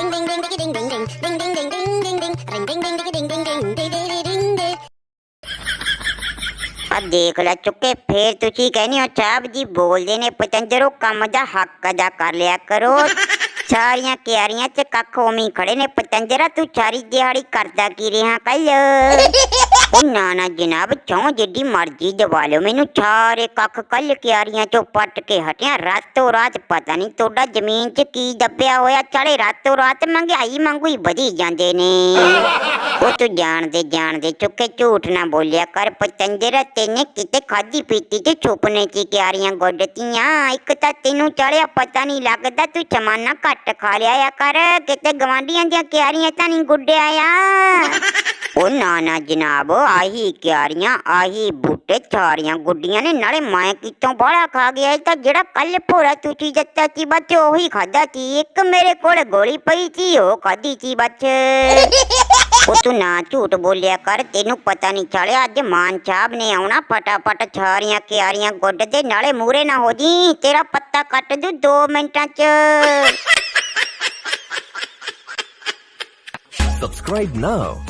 Ding ding ding ding ding ding ding ding ding ding ding ding ring ding ding ding ding ding ding ding ding ding ding ਆ ਦੇਖ ਲੈ ਚੁੱਕੇ ਫੇਰ ਤੁਸੀਂ ਕਹਿੰਦੇ ਹੋ ਚਾਬ ਜੀ ਬੋਲਦੇ ਨੇ ਪਤੰਜਰੋ ਕੰਮ ਦਾ ਹੱਕ ਅਦਾ ਕਰ ਲਿਆ ਕਰੋ ਸਾਰੀਆਂ ਕਿਆਰੀਆਂ ਚ ਕੱਖ ਉਵੇਂ ਹੀ ਖੜੇ ਨੇ ਪਤੰਜਰਾ ਤੂੰ ਸਾਰੀ ਦਿਹਾੜੀ ਕਰਦਾ ਕੀ ਰਿਹਾ ਕੱਲ ਉਹ ਨਾ ਨਾ ਜਨਾਬ ਚੋਂ ਜਿੱਡੀ ਮਰਜ਼ੀ ਦਵਾ ਲਿਓ। ਮੈਨੂੰ ਸਾਰੇ ਕੱਖ ਕੱਲ ਕਿਆਰੀਆਂ ਚੋਂ ਪੱਟ ਕੇ ਹਟਿਆ। ਰਾਤੋਂ ਰਾਤ ਪਤਾ ਨਹੀਂ ਤੁਹਾਡਾ ਜ਼ਮੀਨ 'ਚ ਕੀ ਦੱਬਿਆ ਹੋਇਆ। ਚੜੇ ਰਾਤੋਂ ਰਾਤ ਮਹਿੰਗਾਈ ਮੰਗੂ ਹੀ ਵਧੀ ਜਾਂਦੇ ਨੇ। ਉਹ ਤੂੰ ਜਾਣਦੇ ਜਾਣਦੇ ਚੁੱਕੇ, ਝੂਠ ਨਾ ਬੋਲਿਆ ਕਰ। ਪਤੰਜਰਾ ਤੈਨੇ ਕਿਤੇ ਖਾਦੀ ਪੀਤੀ ਤੇ ਛੁਪਨੇ ਚ ਕਿਆਰੀਆਂ ਗੋਡਤੀਆਂ ਇੱਕ ਤਾਂ ਤੈਨੂੰ ਚੜਿਆ ਪਤਾ ਨਹੀਂ ਲੱਗਦਾ, ਤੂੰ ਚਮਾਨਾ ਘੱਟ ਖਾ ਲਿਆ ਕਰ। ਕਿਤੇ ਗਵਾਂਡੀਆਂ ਦੀਆਂ ਕਿਆਰੀਆਂ ਤਾਂ ਨਹੀਂ ਗੁੱਡਿਆ ਆ। ਉਹ ਨਾ ਨਾ ਜਨਾਬ, ਆਹੀ ਕਿਆਰੀਆਂ, ਆਹੀ ਬੂਟੇ, ਚਾਰੀਆਂ ਗੁੱਡੀਆਂ ਨੇ, ਨਾਲੇ ਮੈਂ ਕਿਤੋਂ ਬਾਹਲਾ ਖਾ ਗਿਆ, ਇਹ ਤਾਂ ਜਿਹੜਾ ਕੱਲ ਭੋਰਾ ਤੁਸੀਂ ਦਿੱਤਾ ਸੀ ਬੱਚ ਉਹੀ ਖਾਦਾ ਸੀ ਇੱਕ ਮੇਰੇ ਕੋਲ ਗੋਲੀ ਪਈ ਸੀ ਉਹ ਖਾਦੀ ਸੀ ਬੱਚ ਉਹ ਤੂੰ ਨਾ ਝੂਠ ਬੋਲਿਆ ਕਰ, ਤੈਨੂੰ ਪਤਾ ਨਹੀਂ ਚੱਲਿਆ, ਅੱਜ ਮਾਨ ਸਾਹਿਬ ਨੇ ਆਉਣਾ, ਫਟਾਫਟ ਛਾਰੀਆਂ ਕਿਆਰੀਆਂ ਗੁੱਡ ਦੇ, ਨਾਲੇ ਮੂਰੇ ਨਾ ਹੋ ਜੀ, ਤੇਰਾ ਪੱਤਾ ਕੱਟ ਦੂ 2 ਮਿੰਟਾਂ 'ਚ। Subscribe now